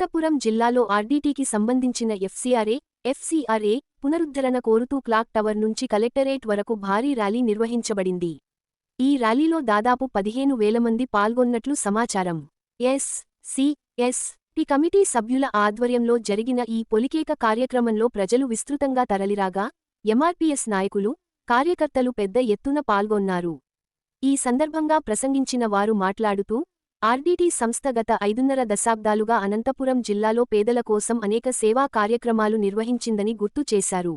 అనంతపురం జిల్లాలో ఆర్డీటీకి సంబంధించిన FCRA FCRA పునరుద్ధరణ కోరుతూ క్లాక్ టవర్ నుంచి కలెక్టరేట్ వరకు భారీ ర్యాలీ నిర్వహించబడింది. ఈ ర్యాలీలో దాదాపు పదిహేను వేల మంది పాల్గొన్నట్లు సమాచారం. S C S T committee సభ్యుల ఆధ్వర్యంలో జరిగిన ఈ పొలికేక కార్యక్రమంలో ప్రజలు విస్తృతంగా తరలిరాగా ఎంఆర్పీఎస్ నాయకులు కార్యకర్తలు పెద్ద ఎత్తున పాల్గొన్నారు. ఈ సందర్భంగా ప్రసంగించిన వారు మాట్లాడుతూ ఆర్డీటీ సంస్థ గత ఐదున్నర దశాబ్దాలుగా అనంతపురం జిల్లాలో పేదల కోసం అనేక సేవా కార్యక్రమాలు నిర్వహించిందని గుర్తు చేశారు.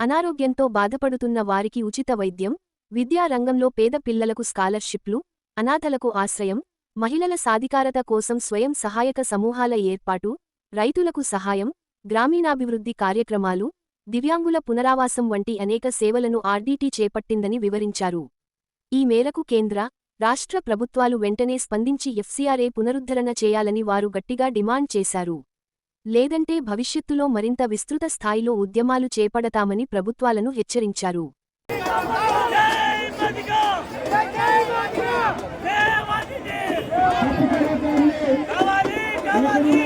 అనారోగ్యంతో బాధపడుతున్న వారికి ఉచిత వైద్యం విద్యా రంగంలో పేద పిల్లలకు స్కాలర్షిప్లు అనాథలకు ఆశ్రయం మహిళల సాధికారత కోసం స్వయం సహాయక సమూహాల ఏర్పాటు రైతులకు సహాయం గ్రామీణాభివృద్ధి కార్యక్రమాలు దివ్యాంగుల పునరావాసం వంటి అనేక సేవలను ఆర్డీటీ చేపట్టిందని వివరించారు. ఈ మేరకు కేంద్ర రాష్ట్ర ప్రభుత్వాలు వెంటనే స్పందించి ఎఫ్సీఆర్ఏ పునరుద్ధరణ చేయాలని వారు గట్టిగా డిమాండ్ చేశారు లేదంటే భవిష్యత్తులో మరింత విస్తృత స్థాయిలో ఉద్యమాలు చేపడతామని ప్రభుత్వాలను హెచ్చరించారు దయచేసి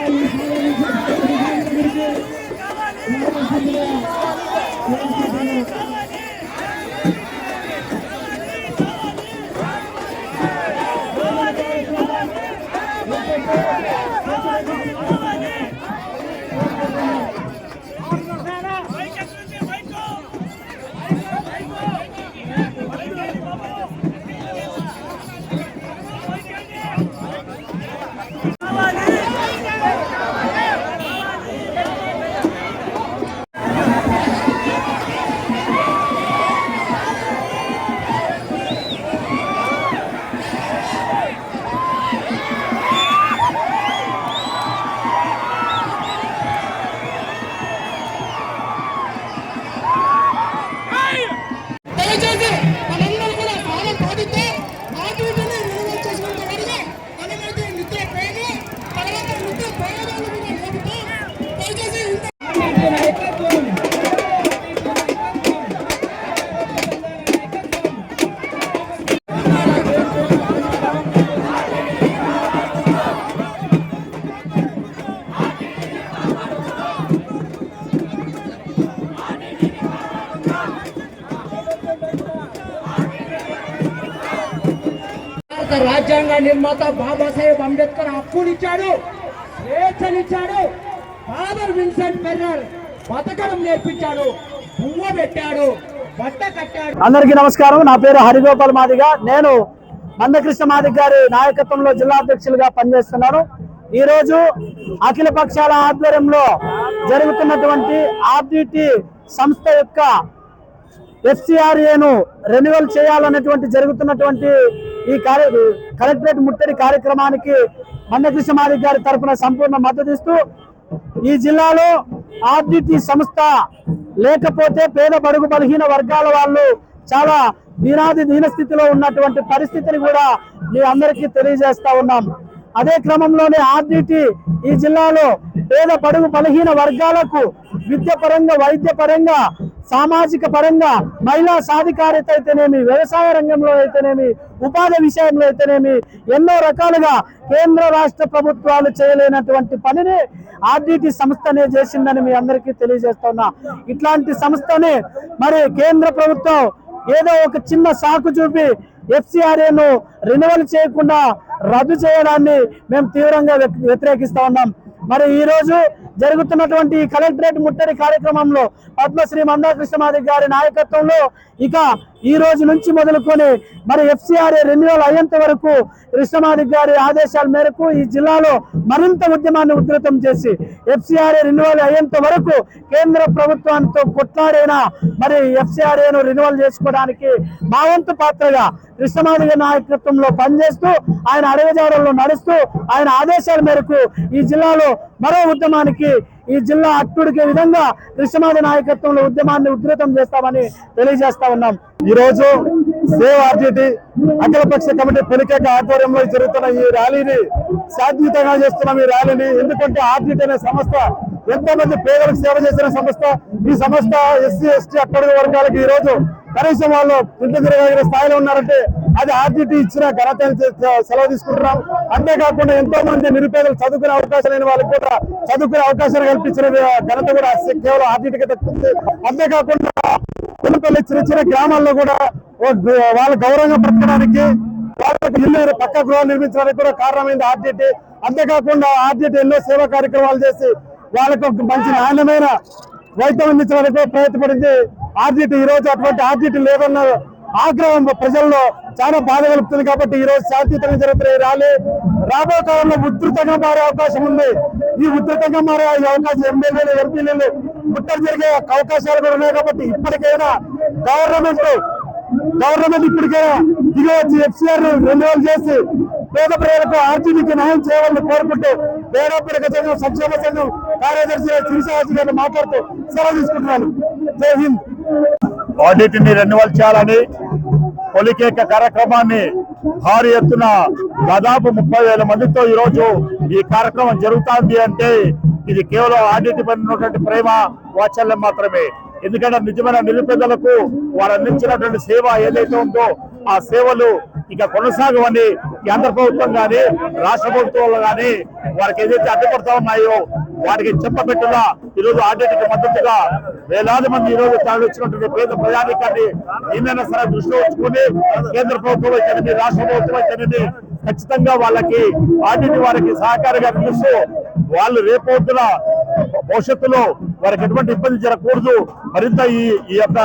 నిర్మాత బాబాసాహెబ్ అంబేద్కర్ హక్కునిచ్చాడు స్వేచ్ఛనిచ్చాడు. ఫాదర్ విన్సెంట్ ఫెర్రర్ బతకడం నేర్పించాడు పువ్వ పెట్టాడు బట్ట కట్టాడు. అందరికీ నమస్కారం. నా పేరు హరిగోపాల్ మాదిగ. నేను మందకృష్ణ మాదిగ గారి నాయకత్వంలో జిల్లా అధ్యక్షులుగా పనిచేస్తున్నాను. ఈ రోజు అఖిల పక్షాల ఆధ్వర్యంలో జరుగుతున్నటువంటి ఆర్డిటి సంస్థ యొక్క ఎఫ్సిఆర్ఏను రెన్యువల్ చేయాలన్నటువంటి జరుగుతున్నటువంటి ఈ కార్య కలెక్టరేట్ ముట్టడి కార్యక్రమానికి మందకృష్ణ మాదిగ గారి తరఫున సంపూర్ణ మద్దతు ఇస్తూ ఈ జిల్లాలో ఆర్డిటి సంస్థ లేకపోతే పేద బడుగు బలహీన వర్గాల వాళ్ళు చాలా దీనాది దీన స్థితిలో ఉన్నటువంటి పరిస్థితిని కూడా మీ అందరికీ తెలియజేస్తా ఉన్నాం. అదే క్రమంలోనే ఆర్డిటి ఈ జిల్లాలో పేద బడుగు బలహీన వర్గాలకు విద్య పరంగా వైద్య పరంగా సామాజిక పరంగా మహిళా సాధికారిత అయితేనేమి వ్యవసాయ రంగంలో అయితేనేమి ఉపాధి విషయంలో అయితేనేమి ఎన్నో రకాలుగా కేంద్ర రాష్ట్ర ప్రభుత్వాలు చేయలేనటువంటి పనిని ఆర్డిటి సంస్థనే చేసిందని మీ అందరికీ తెలియజేస్తున్నా ఇట్లాంటి సంస్థని మరి కేంద్ర ప్రభుత్వం ఏదో ఒక చిన్న సాకు చూపి ఎఫ్సిఆర్ఏను రెన్యువల్ చేయకుండా రద్దు చేయడాన్ని మేము తీవ్రంగా వ్యతిరేకిస్తా ఉన్నాం. మరి ఈ రోజు జరుగుతున్నటువంటి కలెక్టరేట్ ముట్టడి కార్యక్రమంలో పద్మశ్రీ మందాకృష్ణమాది గారి నాయకత్వంలో ఇక ఈ రోజు నుంచి మొదలుకొని మరి ఎఫ్సిఆర్ఏ రెన్యువల్ అయ్యేంత వరకు కృష్ణమాది గారి ఆదేశాల మేరకు ఈ జిల్లాలో మరింత ఉద్యమాన్ని ఉధృతం చేసి ఎఫ్సిఆర్ఏ రెన్యువల్ అయ్యేంత వరకు కేంద్ర ప్రభుత్వంతో కొట్లాడైనా మరి ఎఫ్సిఆర్ఏను రెన్యువల్ చేసుకోవడానికి మా వంతు పాత్రగా కృష్ణమాది నాయకత్వంలో పనిచేస్తూ ఆయన అడగజాడల్లో నడుస్తూ ఆయన ఆదేశాల మేరకు ఈ జిల్లాలో మరో ఉద్యమానికి ఈ జిల్లా అట్టుడికే విధంగా కృష్ణమాధ నాయకత్వంలో ఉద్యమాన్ని ఉధృతం చేస్తామని తెలియజేస్తా ఉన్నాం. ఈ రోజు సేవ్ ఆర్జీటీ అఖిలపక్ష కమిటీ పెరికేక ఆధ్వర్యంలో జరుగుతున్న ఈ ర్యాలీని శాంతియుతంగా చేస్తున్నాం. ఈ ర్యాలీని ఎందుకంటే ఆర్జీటీ అనే సంస్థ ఎంతో మంది పేదలకు సేవ చేసిన సంస్థ ఈ సంస్థ ఎస్సీ ఎస్టీ అట్టడుగు వర్గాలకు ఈ రోజు కనీసం వాళ్ళు ఇంటి స్థాయిలో ఉన్నారంటే అది ఆర్టీటీ ఇచ్చిన ఘనత సెలవు తీసుకుంటున్నాం. అంతేకాకుండా ఎంతో మంది నిరుపేదలు చదువుకునే అవకాశం లేని వాళ్ళకి కూడా చదువుకునే అవకాశాలు కల్పించిన ఘనత కూడా కేవలం ఆర్టీటీకి దక్కుతుంది. అంతేకాకుండా పిల్లపల్లి చిన్న చిన్న గ్రామాల్లో కూడా వాళ్ళ గౌరవంగా బ్రతకడానికి వాళ్ళకి ఇల్లు పక్క గృహాలు నిర్మించడానికి కూడా కారణమైంది ఆర్టీటీ అంతేకాకుండా ఆర్టీటీ ఎన్నో సేవా కార్యక్రమాలు చేసి వాళ్ళకు మంచి నాణ్యమైన వైద్యం అందించడానికి ప్రయత్నపడింది. ఆర్జీటీ ఈ రోజు అటువంటి ఆర్జీటీ లేదన్న ఆగ్రహం ప్రజల్లో చాలా బాధ కలుపుతుంది కాబట్టి ఈ రోజు శాంతియుతంగా జరుగుతున్న ఈ ర్యాలీ. రాబో కాలంలో ఉధృతంగా మారే అవకాశం ఉంది. ఈ ఉధృతంగా మారే ఈ అవకాశం ఎమ్మెల్యేలు ఎంపీలు ముట్టడి జరిగే అవకాశాలు కూడా ఉన్నాయి కాబట్టి ఇప్పటికైనా గవర్నమెంట్ గవర్నమెంట్ ఇప్పటికైనా దిగి వచ్చి ఎఫ్సిఆర్ రెన్యువల్ చేసి పేద ప్రజలకు ఆర్టీడీకి న్యాయం చేయాలని కోరుకుంటూ పేద ప్రజల సంక్షేమ సంఘం కార్యదర్శి శ్రీశాసి గారు మాట్లాడుతూ సెలవు తీసుకుంటున్నాను. జై హింద్. ఆడిట్ని రెన్యువల్ చేయాలని పొలికేక కార్యక్రమాన్ని భారీ ఎత్తున దాదాపు ముప్పై వేల మందితో ఈ రోజు ఈ కార్యక్రమం జరుగుతుంది అంటే ఇది కేవలం ఆడిట్ పైన ఉన్నటువంటి ప్రేమ వాత్సల్యం మాత్రమే. ఎందుకంటే నిజమైన నిరుపేదలకు వారు అందించినటువంటి సేవ ఏదైతే ఉందో ఆ సేవలు ఇక కొనసాగవని కేంద్ర ప్రభుత్వం కానీ రాష్ట్ర ప్రభుత్వాలు కానీ వారికి ఏదైతే అడ్డుపడతా ఉన్నాయో వారికి చెప్పబెట్టుగా ఈరోజు ఆడిట్కి మద్దతుగా వేలాది మంది ఈ రోజు పేద ప్రజానికాన్ని ఏమైనా సరే దృష్టిలో ఉంచుకుని కేంద్ర ప్రభుత్వం అయితేనేమి రాష్ట్ర ప్రభుత్వం అయితేనేమి ఖచ్చితంగా వాళ్ళకి ఆడిట్ వారికి సహకారిగా నిలుస్తూ వాళ్ళు రేపొద్దున భవిష్యత్తులో వారికి ఎటువంటి ఇబ్బంది జరగకూడదు. మరింత ఈ ఈ యొక్క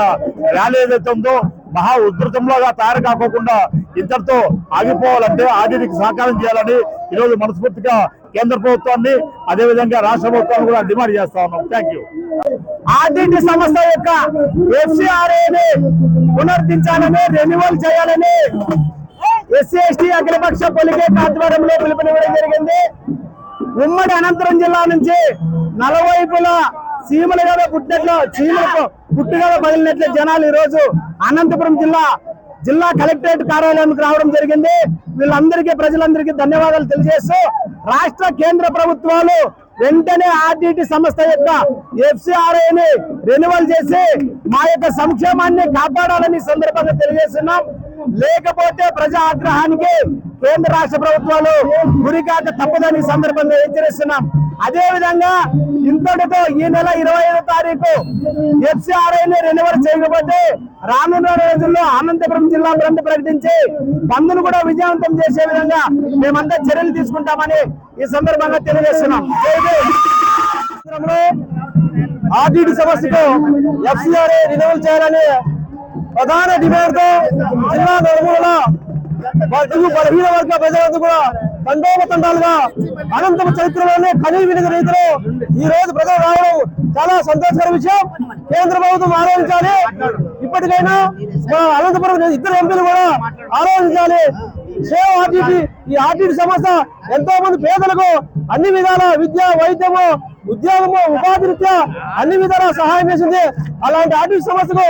ర్యాలీ ఏదైతే ఉందో మహా ఉధృతంలోగా తయారు కాకోకుండా ఇంతటితో ఆగిపోవాలంటే ఆడిట్కి సహకారం చేయాలని ఈరోజు మనస్ఫూర్తిగా కేంద్ర ప్రభుత్వాన్ని అదేవిధంగా రాష్ట్ర ప్రభుత్వాన్ని కూడా డిమాండ్ చేస్తా ఉన్నాం. థ్యాంక్ యూ ఆర్టీటీ సంస్థ యొక్క ఎఫ్సిఆర్ఏని పునర్దించాలని రెన్యువల్ చేయాలని ఎస్సీ ఎస్టీ అఖిలపక్ష పొలికే ఆధ్వర్యంలో పిలుపునివ్వడం జరిగింది. ఉమ్మడి అనంతరం జిల్లా నుంచి నలవైపులా సీమలు కదా పుట్టినట్లు చీమలకు పుట్టుగా బదిలినట్లు జనాలు ఈ రోజు అనంతపురం జిల్లా జిల్లా కలెక్టరేట్ కార్యాలయానికి రావడం జరిగింది. వీళ్ళందరికీ ప్రజలందరికీ ధన్యవాదాలు తెలియజేస్తూ రాష్ట్ర కేంద్ర ప్రభుత్వాలు వెంటనే ఆర్డిటి సంస్థ యొక్క ఎఫ్సిఆర్ఐని రెన్యువల్ చేసి మా యొక్క సంక్షేమాన్ని కాపాడాలని సందర్భంగా తెలియజేస్తున్నాం. లేకపోతే ప్రజా ఆగ్రహానికి కేంద్ర రాష్ట్ర ప్రభుత్వాలు గురికాక తప్పదని సందర్భంగా హెచ్చరిస్తున్నాం. అదే విధంగా ఇంతటితో ఈ నెల ఇరవై ఐదో తారీఖు ఎఫ్సిఆర్ఐని రెన్యువల్ చేయకపోతే రానున్న రోజుల్లో అనంతపురం జిల్లా బంద్ ప్రకటించి బంద్ను కూడా విజయవంతం చేసే విధంగా మేమంతా చర్యలు తీసుకుంటామని ఈ సందర్భంగా తెలియజేస్తున్నాం. జై ఆర్టీడీ సమస్యకు ఎఫ్సిఆర్ఐ రెన్యువల్ చేయాలని ప్రధాన డిమాండ్తో జిల్లా నలుమూల బడుగు బలహీన వర్గ ప్రజలందరూ కూడా తండోపతండాలుగా అనంతమ చరిత్రలోనే కనీ వినిగ రీతిలో ఈ రోజు ప్రజలు రావడం చాలా సంతోషకర విషయం. కేంద్ర ప్రభుత్వం ఆలోచించాలి. ఇప్పటికైనా మా అనంతపురం ఇద్దరు ఎంపీలు కూడా ఆలోచించాలి. సేవ్ ఆర్టీటీ ఈ ఆర్టీటీ సంస్థ ఎంతో మంది పేదలకు అన్ని విధాల విద్య వైద్యము ఉద్యోగము ఉపాధి రీత్యా అన్ని విధాల సహాయం చేసింది. అలాంటి ఆర్టీటీ సంస్థకు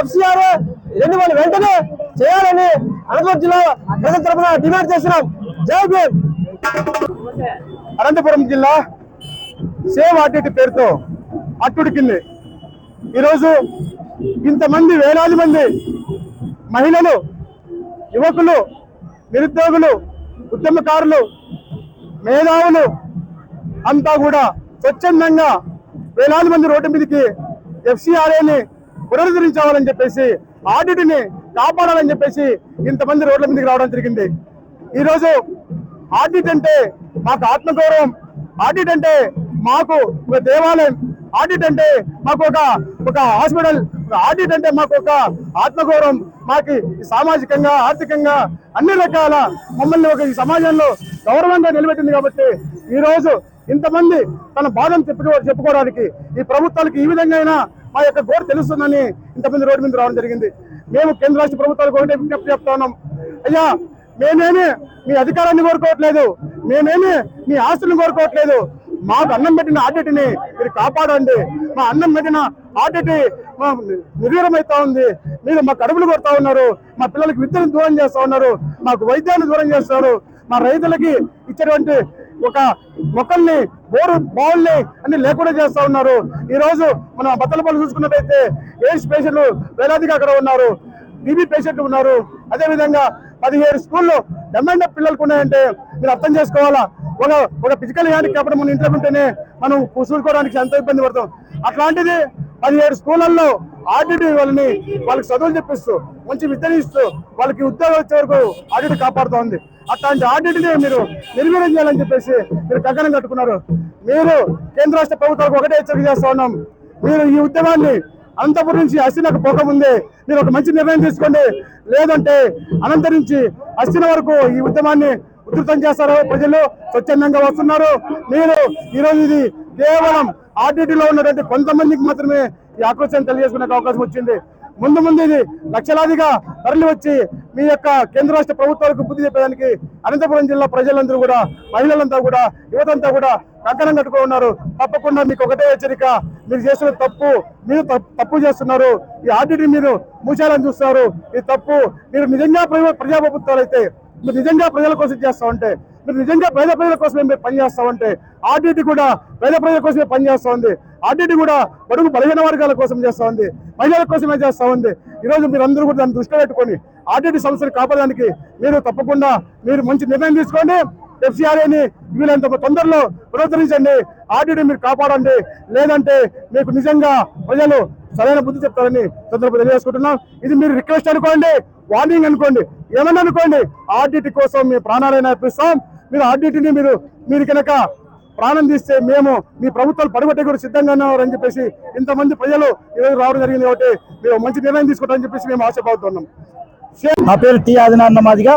ఎఫ్సిఆర్ రెన్యువల్ వెంటనే చేయాలని అనంతపురం జిల్లా ప్రజల తరఫున డిమాండ్ చేస్తున్నాం. జై భీమ్. అనంతపురం జిల్లా సేవ్ ఆర్టీటీ పేరుతో అట్టుడికింది ఈరోజు ఇంతమంది వేలాది మంది మహిళలు యువకులు నిరుద్యోగులు ఉద్యమకారులు మేధావులు అంతా కూడా స్వచ్ఛందంగా వేలాది మంది రోడ్డు మీదకి ఎఫ్సిఆర్ఏని పునరుద్ధరించాలని చెప్పేసి ఆడిటిని కాపాడాలని చెప్పేసి ఇంతమంది రోడ్ల మీదకి రావడం జరిగింది. ఈరోజు ఆడిట్ అంటే మాకు ఆత్మగౌరవం. ఆడిట్ అంటే మాకు ఒక దేవాలయం. ఆడిట్ అంటే మాకు ఒక ఒక హాస్పిటల్. ఆడిట్ అంటే మాకు ఒక ఆత్మగౌరవం. మాకు సామాజికంగా ఆర్థికంగా అన్ని రకాల మమ్మల్ని ఒక ఈ సమాజంలో గౌరవంగా నిలబెట్టింది కాబట్టి ఈరోజు ఇంతమంది తన బాధను చెప్పుకో చెప్పుకోవడానికి ఈ ప్రభుత్వాలకు ఈ విధంగా అయినా మా యొక్క గోడ తెలుస్తుందని ఇంతమంది రోడ్డు మీద రావడం జరిగింది. మేము కేంద్ర రాష్ట్ర ప్రభుత్వాలకు ఒకటే విజ్ఞప్తి చెప్తా ఉన్నాం. అయ్యా మేమేమి మీ అధికారాన్ని కోరుకోవట్లేదు మేమేమి మీ ఆస్తులను కోరుకోవట్లేదు మాకు అన్నం పెట్టిన ఆడిట్ని మీరు కాపాడండి మా అన్నం పెట్టిన ఆడిట్ మా నిర్వీరమైతా ఉంది మీరు మా కడుపులు కొడతా ఉన్నారు మా పిల్లలకి విద్యను దూరం చేస్తా ఉన్నారు మాకు వైద్యాన్ని దూరం చేస్తారు మా రైతులకి ఇచ్చేటువంటి ఒక మొక్కల్ని బోరు బావుల్ని అన్ని లేకుండా చేస్తా ఉన్నారు. ఈ రోజు మన బత్తలపల్లి చూసుకున్నట్టయితే ఎయిడ్స్ పేషెంట్లు వేలాదిగా అక్కడ ఉన్నారు. బీబీ పేషెంట్లు ఉన్నారు. అదే విధంగా పదిహేడు స్కూల్లో డిమాండ్ పిల్లలకు ఉన్నాయంటే మీరు అర్థం చేసుకోవాలా? ఒక ఒక ఫిజికల్ హ్యాండ్ కాబట్టి మన ఇంట్లో ఉంటేనే మనం కూర్చోడానికి ఎంతో ఇబ్బంది పడతాం. అట్లాంటిది పదిహేడు స్కూళ్ళల్లో ఆడిట్ వాళ్ళని వాళ్ళకి చదువులు చెప్పిస్తూ మంచి విద్యను ఇస్తూ వాళ్ళకి ఉద్యోగం వచ్చే వరకు ఆడిట్ కాపాడుతోంది అట్లాంటి ఆడిటిని మీరు నిర్వీర్యం చేయాలని చెప్పేసి మీరు కగ్గనం కట్టుకున్నారు. మీరు కేంద్ర రాష్ట్ర ప్రభుత్వాలకు ఒకటే హెచ్చరిక చేస్తా ఉన్నాం. మీరు ఈ ఉద్యమాన్ని అనంతపురం నుంచి అస్థినకు పోకముందే మీరు ఒక మంచి నిర్ణయం తీసుకోండి. లేదంటే అనంతరించి నుంచి అస్థిన వరకు ఈ ఉద్యమాన్ని ఉధృతం చేస్తారు. ప్రజలు స్వచ్ఛందంగా వస్తున్నారు. మీరు ఈరోజు ఇది కేవలం RTT ఉన్నటువంటి కొంతమందికి మాత్రమే ఈ ఆక్రోశాన్ని తెలియజేసుకునే అవకాశం వచ్చింది. ముందు ముందు ఇది లక్షలాదిగా తరలి వచ్చి మీ యొక్క కేంద్ర రాష్ట్ర ప్రభుత్వాలకు బుద్ధి చెప్పేదానికి అనంతపురం జిల్లా ప్రజలందరూ కూడా మహిళలంతా కూడా యువతంతా కూడా కంకణం కట్టుకుని ఉన్నారు. తప్పకుండా మీకు ఒకటే హెచ్చరిక మీరు చేసిన తప్పు మీరు తప్పు- తప్పు చేస్తున్నారు. ఈ ఆర్డీని మీరు మూసేయాలని చూస్తున్నారు. ఈ తప్పు మీరు నిజంగా ప్రజా ప్రజాప్రభుత్వాలు అయితే మీరు నిజంగా ప్రజల కోసం చేస్తా ఉంటే మీరు నిజంగా పేద ప్రజల కోసమే మీరు పనిచేస్తా ఉంటే ఆర్టీటీ కూడా పేద ప్రజల కోసమే పనిచేస్తా ఉంది ఆర్టీటీ కూడా బడుగు బలహీన వర్గాల కోసం చేస్తా ఉంది మహిళల కోసమే చేస్తా ఉంది ఈ రోజు మీరు అందరూ కూడా దాన్ని దృష్టిలో పెట్టుకొని ఆర్టీటీ సంస్థను కాపాడడానికి మీరు తప్పకుండా మీరు మంచి నిర్ణయం తీసుకోండి. ఎఫ్సీఆర్ఏని వీళ్ళంత తొందరలో పునరుద్ధరించండి ఆర్టీటీ మీరు కాపాడండి. లేదంటే మీకు నిజంగా ప్రజలు సరైన బుద్ధి చెప్తారని సందర్భం తెలియజేసుకుంటున్నాం. ఇది మీరు రిక్వెస్ట్ అనుకోండి వార్నింగ్ అనుకోండి ఏమన్నా అనుకోండి ఆర్టీటీ కోసం మీ ప్రాణాలైనా అర్పిస్తాం. మీరు ఆర్డిటిని మీరు మీరు కనుక ప్రాణం తీస్తే మేము మీ ప్రభుత్వాలు పడగొట్టే కూడా సిద్ధంగా ఉన్నారని చెప్పేసి ఇంతమంది ప్రజలు ఈరోజు రావడం జరిగింది కాబట్టి మీరు మంచి నిర్ణయం తీసుకుంటారని చెప్పేసి మేము ఆశపడుతున్నాం నా పేరు టి ఆదినారాయణ మాదిగా.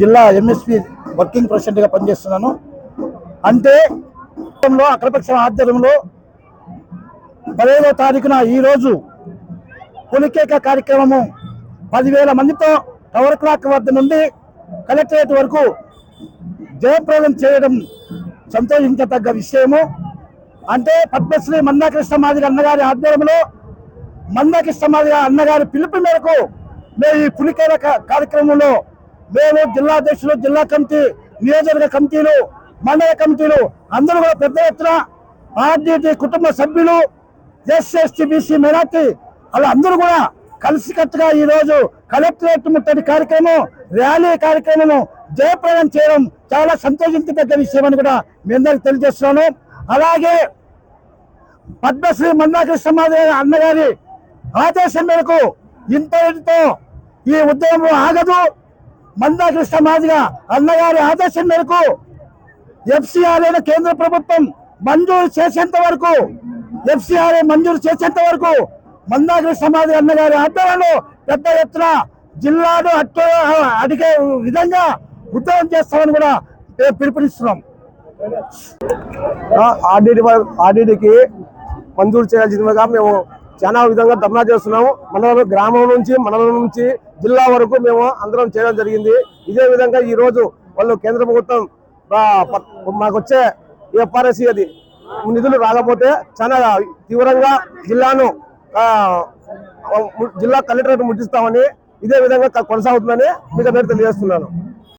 జిల్లా ఎంఎస్పి వర్కింగ్ ప్రెసిడెంట్గా పనిచేస్తున్నాను. అంటే లో ఆధ్వర్యంలో పదహైదో తారీఖున ఈరోజు పులికేక కార్యక్రమము పదివేల మందితో టవర్ క్లాక్ వద్ద నుండి కలెక్టరేట్ వరకు జయప్రదం చేయడం సంతోషించతగ్గ విషయము. అంటే పద్మశ్రీ మన్నాకృష్ణ మాదిరి అన్నగారి ఆధ్వర్యంలో మందాకృష్ణ మాదిరి అన్నగారి పిలుపు మేరకు మేము ఈ పులికేర కార్యక్రమంలో మేము జిల్లా అధ్యక్షులు జిల్లా కమిటీ నియోజకవర్గ కమిటీలు మండల కమిటీలు అందరూ కూడా పెద్ద ఎత్తున ఆర్డీటీ కుటుంబ సభ్యులు ఎస్ ఎస్టీ బీసీ మైనార్టీ అలా అందరూ కూడా కలిసికట్టుగా ఈ రోజు కలెక్టరేట్ ముట్టడి కార్యక్రమం ర్యాలీ కార్యక్రమం జయప్రదం చేయడం చాలా సంతోషించదగ్గ విషయం అని కూడా మీ అందరికి తెలియజేస్తున్నాను. అలాగే పద్మశ్రీ మందాకృష్ణ మాధవ అన్నగారి ఆదేశం మేరకు ఇంతటితో ఈ ఉద్యమం ఆగదు. మందాకృష్ణ మాదిగ అన్నగారి ఆదేశం మేరకు ఎఫ్సిఆర్ఏ కేంద్ర ప్రభుత్వం మంజూరు చేసేంత వరకు ఎఫ్సిఆర్ఏ మంజూరు చేసేంత వరకు మందాకృష్ణ మాదిగ అన్నగారి ఆధ్వర్యంలో పెద్ద ఎత్తున జిల్లాను అట్టు అడిగే విధంగా ఉద్యోగం చేస్తామని కూడా మేము పిలుపునిస్తున్నాం. ఆర్డీడీ ఆర్డీడీకి మంజూరు చేయాల్సిందిగా మేము చాలా విధంగా ధర్నా చేస్తున్నాము. మండలం గ్రామం నుంచి మండలం నుంచి జిల్లా వరకు మేము అందరం చేయడం జరిగింది. ఇదే విధంగా ఈరోజు వాళ్ళు కేంద్ర ప్రభుత్వం మాకు వచ్చే ఎఫ్ఆర్ఎస్సి అది నిధులు రాకపోతే చాలా తీవ్రంగా జిల్లాను జిల్లా కలెక్టరేట్ ముట్టిస్తామని ఇదే విధంగా కొనసాగుతుందని మీకు అందరికీ తెలియజేస్తున్నాను.